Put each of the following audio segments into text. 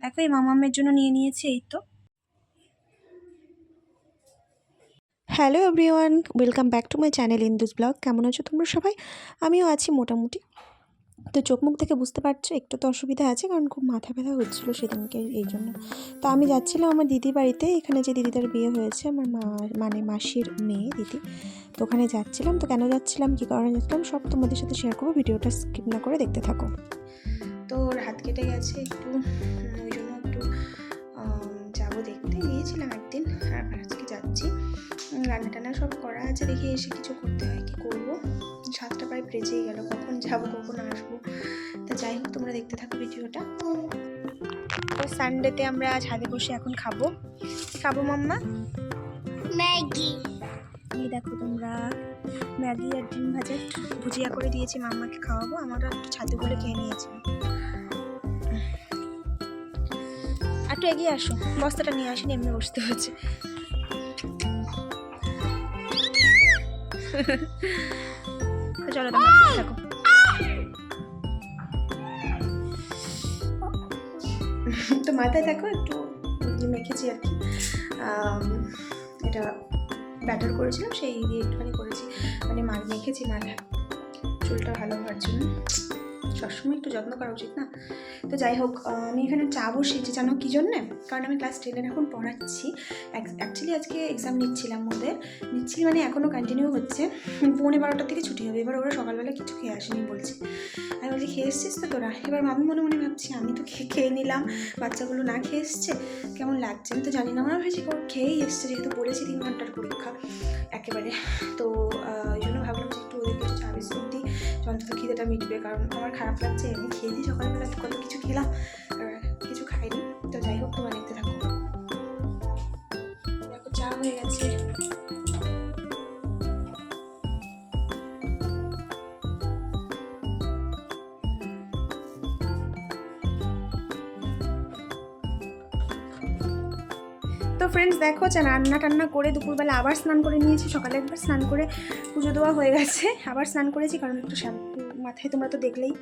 দেখো এই মামামের জন্য নিয়ে নিয়েছি এই তো। Hello everyone welcome back to my channel Indus blog কেমন আছো তোমরা সবাই? আমিও আছি মোটামুটি। তো চোখ মুখ থেকে বুঝতে পারছ, একটু তো অসুবিধা আছে, কারণ খুব মাথা ব্যথা হচ্ছিল সেদিনকে এই জন্য। তো আমি যাচ্ছিলাম আমার দিদি বাড়িতে, এখানে যে দিদিটার বিয়ে হয়েছে, আমার মা মানে মাসির মেয়ে দিদি। তো ওখানে যাচ্ছিলাম, তো কেন যাচ্ছিলাম, কী কারণে যাচ্ছিলাম, সব তোমাদের সাথে শেয়ার করব, ভিডিওটা স্কিপ না করে দেখতে থাকো। তো ওর হাত কেটে গেছে, একটু ওই জন্য একটু যাব দেখতে। গিয়েছিলাম একদিন আজকে যাচ্ছি। রান্না টান্না সব করা আছে, দেখি এসে কিছু করতে হয়, কি করব? সাতটা প্রায় বেজেই গেল কখন যাব কখন আসব? তা যাই হোক তোমরা দেখতে থাকো ভিডিওটা। সানডেতে আমরা ছাদে বসে এখন খাব। খাব মাম্মা? ম্যাগি। এই দেখো তোমরা ম্যাগি আর ডিম ভাজা। ভুজিয়া করে দিয়েছি মাম্মাকে খাওয়াবো আমরা একটু ছাদে বলে খেয়ে নিয়েছি। একটু এগিয়ে আসো বস্তাটা নিয়ে আসেনি এমনি বসতে হচ্ছে। চলো তোমরা দেখতে থাকো। তো মাথায় দেখো একটু মেখেছি আর কি। এটা ব্যাটার করেছিলাম সেই দিয়ে একটুখানি করেছি। মানে মা মেখেছি মাথায় চুলটা ভালো হওয়ার জন্য। সবসময় একটু যত্ন করা উচিত না। তো যাই হোক আমি এখানে চা বসিয়েছি, জানো কী জন্যে? কারণ আমি ক্লাস টেনের এখন পড়াচ্ছি। অ্যাকচুয়ালি আজকে এক্সাম নিচ্ছিলাম ওদের। নিচ্ছি মানে এখনও কন্টিনিউ হচ্ছে। পৌনে বারোটার থেকে ছুটি হবে। এবার ওরা সকালবেলা কিছু খেয়ে আসেনি বলছে। আমি বলছি, খেয়ে এসছিস তো তোরা? এবার আমি মনে মনে ভাবছি, আমি তো খেয়ে খেয়ে নিলাম। বাচ্চাগুলো না খেয়ে এসছে? কেমন লাগছে? আমি তো জানি না। আমার ভেবেছি খেয়েই এসছে, যেহেতু বলেছি তিন ঘণ্টার পরীক্ষা একেবারে। তো ওই জন্য ভাবলাম যে একটু একটু চা বিস্কুট দিই অন্তত খিদেটা মিটবে। কারণ আমার খারাপ লাগছে আমি খেয়েছি সকালবেলা কত কিছু খেলাম। ফ্রেন্ডস দেখো চা রান্না টান্না করে দুপুরবেলা আবার স্নান করে নিয়েছি। সকালে একবার স্নান করে পুজো দেওয়া হয়ে গেছে। আবার স্নান করেছি কারণ একটু শ্যাম্পু মাথায় তোমরা তো দেখলেই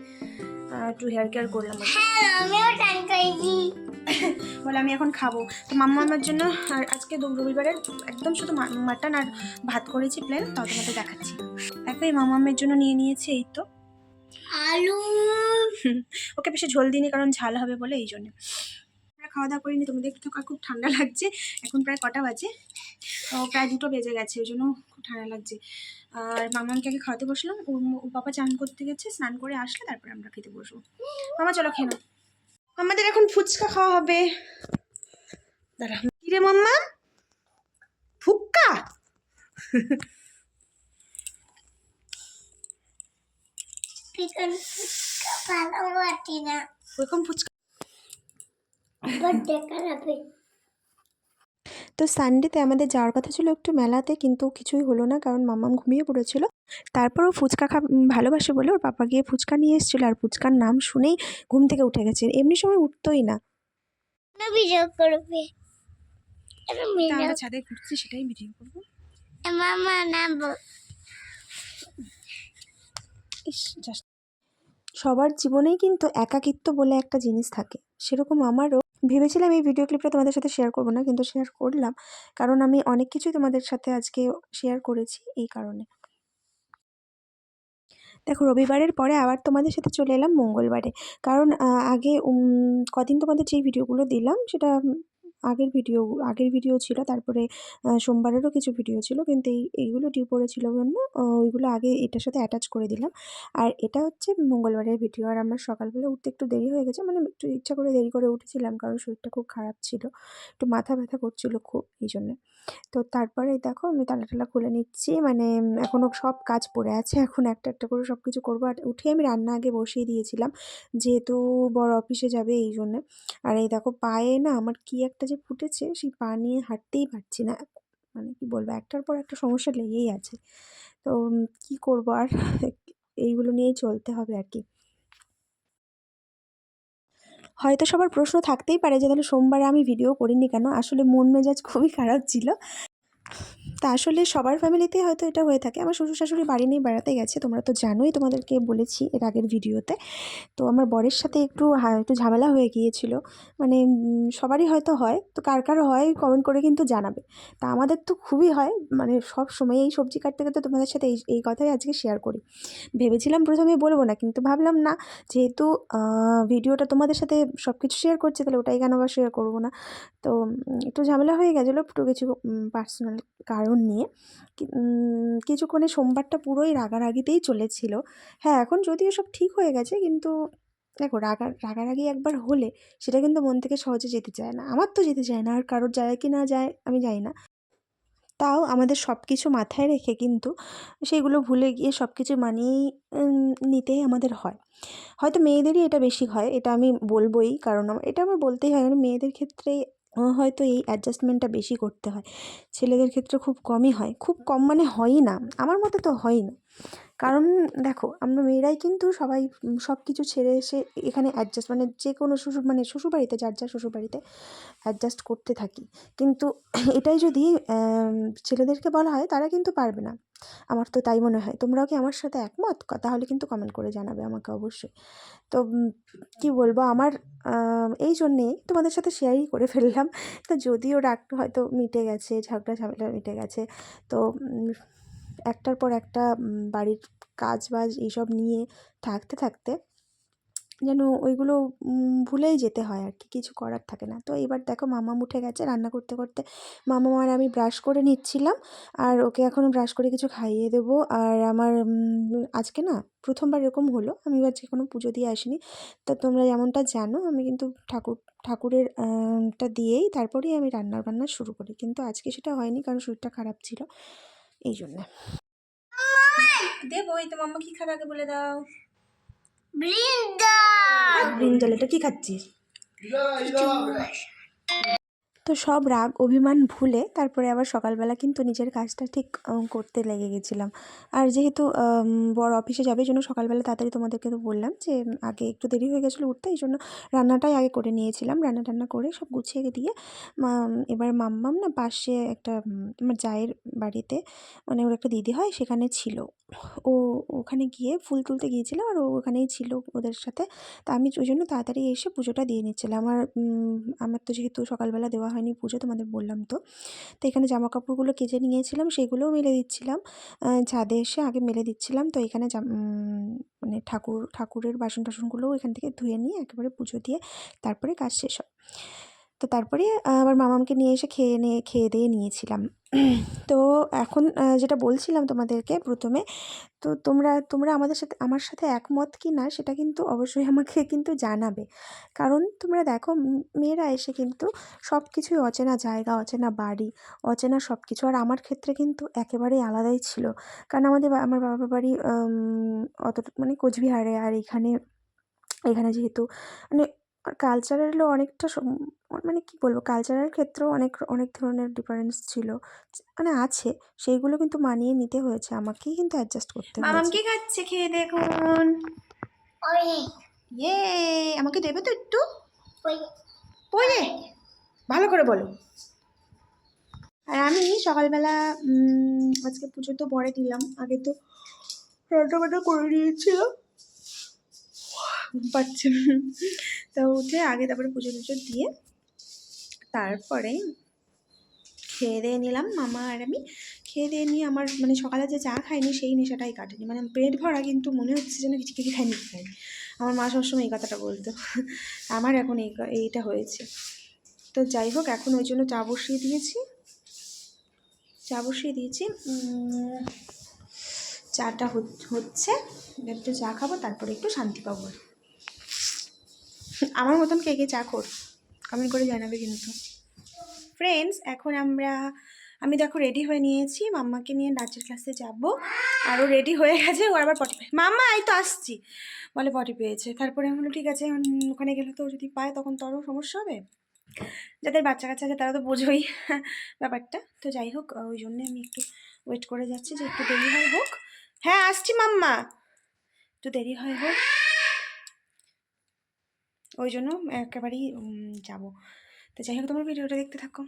একটু হেয়ার কেয়ার করলাম বলে আমি এখন খাব। তো মাম্মা আমার জন্য আর আজকে রবিবারের একদম শুধু মাটন আর ভাত করেছি প্লেন তাও তোমাদের দেখাচ্ছি। দেখো এই মামামের জন্য নিয়ে নিয়েছি এই তো। আলু। ওকে বেশি ঝোল দিইনি কারণ ঝাল হবে বলে এই জন্য। খাওয়া দাওয়া করিনি তোমাদের থাকো খুব ঠান্ডা লাগছে। এখন প্রায় কটা বাজে। তো প্রায় দুটো বেজে গেছে ওই জন্য খুব ঠান্ডা লাগছে। আর মামাকে আগে খাওয়াতে বসলাম ওর বাবা চান করতে গেছে স্নান করে আসলে তারপরে আমরা খেতে বসবো। মামা চলো খেয়ে নাও। আমাদের এখন ফুচকা খাওয়া হবে। দাঁড়া কিরে মাম্মা? ফুক্কা? ভালো না। ওরকম ফুচকা তো সানডেতে আমাদের যাওয়ার কথা ছিল একটু মেলাতে কিন্তু কিছুই হলো না কারণ মামাম ঘুমিয়ে পড়েছিল। তারপর ও ফুচকা খা ভালোবাসে বলে ওর পাপা গিয়ে ফুচকা নিয়ে এসেছিল আর ফুচকার নাম শুনেই ঘুম থেকে উঠে গেছে। এমনি সময় উঠতোই না। ছাদে ঘুরছি সেটাই ভিডিও করব। মামা ইস সবার জীবনেই কিন্তু একাকিত্ব বলে একটা জিনিস থাকে। সেরকম আমারও ভেবেছিলাম এই ভিডিও ক্লিপটা তোমাদের সাথে শেয়ার করব না, কিন্তু শেয়ার করলাম। কারণ আমি অনেক কিছুই তোমাদের সাথে আজকে শেয়ার করেছি এই কারণে। দেখো, রবিবারের পরে আবার তোমাদের সাথে চলে এলাম মঙ্গলবারে। কারণ আগে কদিন তোমাদের যেই ভিডিওগুলো দিলাম, সেটা আগের ভিডিও আগের ভিডিও ছিল, তারপরে সোমবারেরও কিছু ভিডিও ছিল, কিন্তু এই, এইগুলো ডিউ পড়েছিল জন্য ওইগুলো আগে এটার সাথে অ্যাটাচ করে দিলাম। আর এটা হচ্ছে মঙ্গলবারের ভিডিও আর আমার সকালবেলা উঠতে একটু দেরি হয়ে গেছে মানে একটু ইচ্ছা করে দেরি করে উঠেছিলাম, কারণ শরীরটা খুব খারাপ ছিল, একটু মাথা ব্যথা করছিল খুব এই জন্যে তো তারপরে দেখো আমি তালা টালা খুলে নিচ্ছি। মানে এখনও সব কাজ পড়ে আছে। এখন একটা একটা করে সব কিছু করব। আর উঠে আমি রান্না আগে বসিয়ে দিয়েছিলাম। যেহেতু বড় অফিসে যাবে এই জন্যে। আর এই দেখো পায়ে না আমার কি একটা যে ফুটেছে, সেই পা নিয়ে হাঁটতেই পারছি না। মানে কি বলব, একটার পর একটা সমস্যা লেগেই আছে। তো কি করব? আর এইগুলো নিয়েই চলতে হবে আর কি। হয়তো সবার প্রশ্ন থাকতেই পারে যে, তাহলে সোমবারে আমি ভিডিও করিনি কেন? আসলে মন মেজাজ খুবই খারাপ ছিল। তা আসলে সবার ফ্যামিলিতেই হয়তো এটা হয়ে থাকে। আমার শ্বশুর শাশুড়ি বাড়ি নিয়ে বেড়াতে গেছে, তোমরা তো জানোই, তোমাদেরকে বলেছি এর আগের ভিডিওতে। তো আমার বরের সাথে একটু একটু ঝামেলা হয়ে গিয়েছিল। মানে সবারই হয়তো হয়, তো কার কার হয় কমেন্ট করে কিন্তু জানাবে। তা আমাদের তো খুবই হয় মানে সব সময় এই সবজি কাটতে কাটতে তোমাদের সাথে এই এই কথাই আজকে শেয়ার করি। ভেবেছিলাম প্রথমে বলব না, কিন্তু ভাবলাম না, যেহেতু ভিডিওটা তোমাদের সাথে সব কিছু শেয়ার করছে, তাহলে ওটাই কেন আবার শেয়ার করব না? তো একটু ঝামেলা হয়ে গেছিল, একটু কিছু পার্সোনাল কারণ নিয়ে। কিছুক্ষণে সোমবারটা পুরোই রাগারাগিতেই চলেছিল। হ্যাঁ এখন যদিও সব ঠিক হয়ে গেছে, কিন্তু দেখো রাগা, রাগারাগি একবার হলে সেটা কিন্তু মন থেকে সহজে যেতে চায় না। আমার তো যেতে চায় না, আর কারোর যায় কি না যায় আমি জানি না। তাও আমাদের সব কিছু মাথায় রেখে কিন্তু সেগুলো ভুলে গিয়ে সব কিছু মানিয়ে নিতেই আমাদের হয়। হয়তো মেয়েদেরই এটা বেশি হয়, এটা আমি বলবোই, কারণ এটা আমার বলতেই হয় কারণ মেয়েদের ক্ষেত্রে হয়তো এই অ্যাডজাস্টমেন্টটা বেশি করতে হয়। ছেলেদের ক্ষেত্রে খুব কমই হয়। খুব কম মানে হয়ই না। আমার মতে তো হয়ই না। কারণ দেখো, আমরা মেয়েরাই কিন্তু সবাই সব কিছু ছেড়ে এসে এখানে অ্যাডজাস্ট মানে যে কোনো শ্বশুর মানে শ্বশুরবাড়িতে, যার যার শ্বশুরবাড়িতে অ্যাডজাস্ট করতে থাকি। কিন্তু এটাই যদি ছেলেদেরকে বলা হয়, তারা কিন্তু পারবে না। আমার তো তাই মনে হয়। তোমরাও কি আমার সাথে একমত? তাহলে কিন্তু কমেন্ট করে জানাবে আমাকে অবশ্যই। তো কি বলব? আমার এই জন্যেই তোমাদের সাথে শেয়ারই করে ফেললাম। তো যদিও রাগ হয়তো মিটে গেছে, ঝগড়া ঝামেলা মিটে গেছে, তো একটার পর একটা বাড়ির কাজ বাজ এইসব নিয়ে থাকতে থাকতে যেন ওইগুলো ভুলেই যেতে হয় আর কি, কিছু করার থাকে না। তো এবার দেখো মামা উঠে গেছে রান্না করতে করতে। মামা আর আমি ব্রাশ করে নিচ্ছিলাম আর ওকে এখন ব্রাশ করে কিছু খাইয়ে দেবো। আর আমার আজকে না প্রথমবার এরকম হলো, আমি আজকে কোনো পুজো দিয়ে আসিনি। তা তোমরা যেমনটা জানো, আমি কিন্তু ঠাকুর, ঠাকুরের টা দিয়েই তারপরেই আমি রান্না বান্না শুরু করি। কিন্তু আজকে সেটা হয়নি কারণ শরীরটা খারাপ ছিল। এই জন্য দেবো এই তো মাম্মা কি খাবে আগে বলে দাও। বৃন্দা ব্রিঞ্জল এটা কি খাচ্ছিস? তো সব রাগ, অভিমান ভুলে তারপরে আবার সকালবেলা কিন্তু নিজের কাজটা ঠিক করতে লেগে গেছিলাম। আর যেহেতু বড় অফিসে যাবে জন্য সকালবেলা তাড়াতাড়ি তোমাদেরকে তো বললাম যে, আগে একটু দেরি হয়ে গেছিল উঠতে, এই জন্য রান্নাটাই আগে করে নিয়েছিলাম। রান্না টান্না করে সব গুছিয়ে দিয়ে এবার মাম্মাম না পাশে একটা আমার জায়ের বাড়িতে মানে ওর একটা দিদি হয়, সেখানে ছিল। ও ওখানে গিয়ে ফুল তুলতে গিয়েছিল আর ও ওখানেই ছিল ওদের সাথে। তা আমি ওই জন্য তাড়াতাড়ি এসে পুজোটা দিয়ে নিচ্ছিলাম। আমার আমার তো যেহেতু সকালবেলা দেওয়া হয়নি পুজো তোমাদের বললাম তো। তো এখানে জামা কাপড়গুলো কেজে নিয়েছিলাম, সেগুলোও মেলে দিচ্ছিলাম। ছাদে এসে আগে মেলে দিচ্ছিলাম। তো এখানে মানে ঠাকুর, ঠাকুরের বাসন টাসনগুলোও এখান থেকে ধুয়ে নিয়ে একেবারে পুজো দিয়ে তারপরে কাজ শেষ হয়। তো তারপরে আবার মামামকে নিয়ে এসে খেয়ে নিয়ে খেয়ে দিয়ে নিয়েছিলাম। তো এখন যেটা বলছিলাম তোমাদেরকে প্রথমে, তো তোমরা তোমরা আমাদের সাথে, আমার সাথে একমত কি না, সেটা কিন্তু অবশ্যই আমাকে কিন্তু জানাবে। কারণ তোমরা দেখো মেয়েরা এসে কিন্তু সব কিছুই অচেনা জায়গা, অচেনা বাড়ি, অচেনা সব কিছু আর আমার ক্ষেত্রে কিন্তু একেবারেই আলাদাই ছিল। কারণ আমাদের আমার বাবার বাড়ি অত মানে কোচবিহারে। আর এখানে এখানে যেহেতু মানে কালচারালও অনেকটা মানে কি বলব কালচারাল ক্ষেত্রেও অনেক অনেক ধরনের ডিফারেন্স ছিল। মানে আছে সেইগুলো কিন্তু মানিয়ে নিতে হয়েছে আমাকেই কিন্তু অ্যাডজাস্ট করতে মামাম হয়েছে। কি খাচ্ছে খেয়ে দেখুন? ওই ইয়ে আমাকে দেবে তো একটু? ওয়ে ভালো করে বলো। আর আমি সকালবেলা আজকে পুজো তো পরে দিলাম আগে তো রান্না বান্না করে নিয়েছিলাম পাচ্ছে। তো উঠে আগে তারপরে পুজো টুজো দিয়ে তারপরে খেয়ে দিয়ে নিলাম মামা আর আমি। খেয়ে দিয়ে নিয়ে আমার মানে সকালে যে চা খাইনি সেই নেশাটাই কাটেনি। মানে পেট ভরা কিন্তু মনে হচ্ছে যেন কিছু কিছু খাইনি খাইনি। আমার মা সবসময় এই কথাটা বলতো। আমার এখন এই এইটা হয়েছে। তো যাই হোক, এখন ওই জন্য চা বসিয়ে দিয়েছি। চা বসিয়ে দিয়েছি। চাটা হচ- হচ্ছে। একটু চা খাব, তারপরে একটু শান্তি পাবো। আমার মতন কে কে চা কর কমেন্ট করে জানাবে কিন্তু। ফ্রেন্ডস এখন আমরা, আমি দেখো রেডি হয়ে নিয়েছি, মাম্মাকে নিয়ে নাচের ক্লাসে যাব। আর ও রেডি হয়ে গেছে, ও আবার পটি পেয়ে মাম্মা, এই তো আসছি। বলে পটি পেয়েছে। তারপরে আমি বলল ঠিক আছে ওখানে গেলে তো যদি পায়, তখন তো আরও সমস্যা হবে। যাদের বাচ্চা কাচ্চা আছে, তারা তো বোঝোই ব্যাপারটা। তো যাই হোক, ওই জন্য আমি একটু ওয়েট করে যাচ্ছি যে একটু দেরি হয় হোক। হ্যাঁ আসছি মাম্মা। একটু দেরি হয় হোক। ওই জন্য একেবারেই যাব। তো যাই হোক তোমার ভিডিওটা দেখতে থাকো।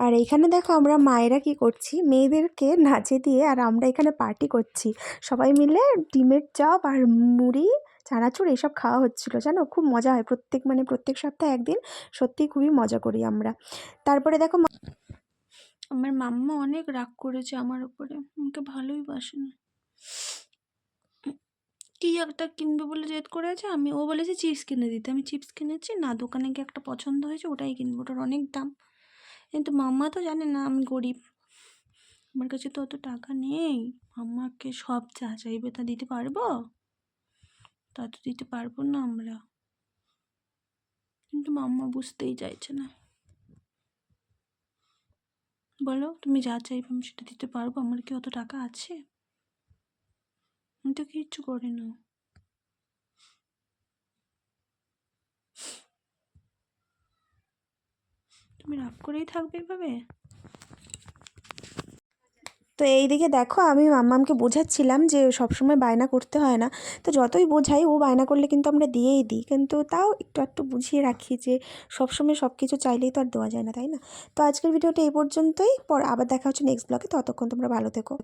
আর এইখানে দেখো আমরা মায়েরা কি করছি? মেয়েদেরকে নাচে দিয়ে আর আমরা এখানে পার্টি করছি। সবাই মিলে ডিমের চপ আর মুড়ি চানাচুর এইসব খাওয়া হচ্ছিল। জানো খুব মজা হয়। প্রত্যেক মানে প্রত্যেক সপ্তাহে একদিন সত্যিই খুবই মজা করি আমরা। তারপরে দেখো মা- আমার মাম্মা অনেক রাগ করেছে আমার উপরে। আমাকে ভালোই বাসে না কি একটা কিনবে বলে জেদ করে আছে আমি, ও বলেছে, চিপস কিনে দিতে। আমি চিপস কিনেছি, না দোকানে গিয়ে একটা পছন্দ হয়েছে, ওটাই কিনবো। ওটার অনেক দাম। কিন্তু মাম্মা তো জানে না, আমি গরিব। আমার কাছে তো অত টাকা নেই। আমাকে সব যা চাইবে তা দিতে পারব? তা তো দিতে পারব না আমরা। কিন্তু মাম্মা বুঝতেই চাইছে না। বলো, তুমি যা চাইবে আমি সেটা দিতে পারব? আমার কি অত টাকা আছে? আমি তো কিচ্ছু করি না। তুমি রাগ করেই থাকবে এভাবে? তো এই দিকে দেখো, আমি মাম্মামকে বোঝাচ্ছিলাম যে সবসময় বায়না করতে হয় না। তো যতই বোঝাই, ও বায়না করলে কিন্তু আমরা দিয়েই দিই। কিন্তু তাও একটু একটু বুঝিয়ে রাখি যে সবসময় সব কিছু চাইলেই তো আর দেওয়া যায় না, তাই না? তো আজকের ভিডিওটা এই পর্যন্তই। পর আবার দেখা হচ্ছে নেক্সট ব্লগে ততক্ষণ তোমরা ভালো থেকো।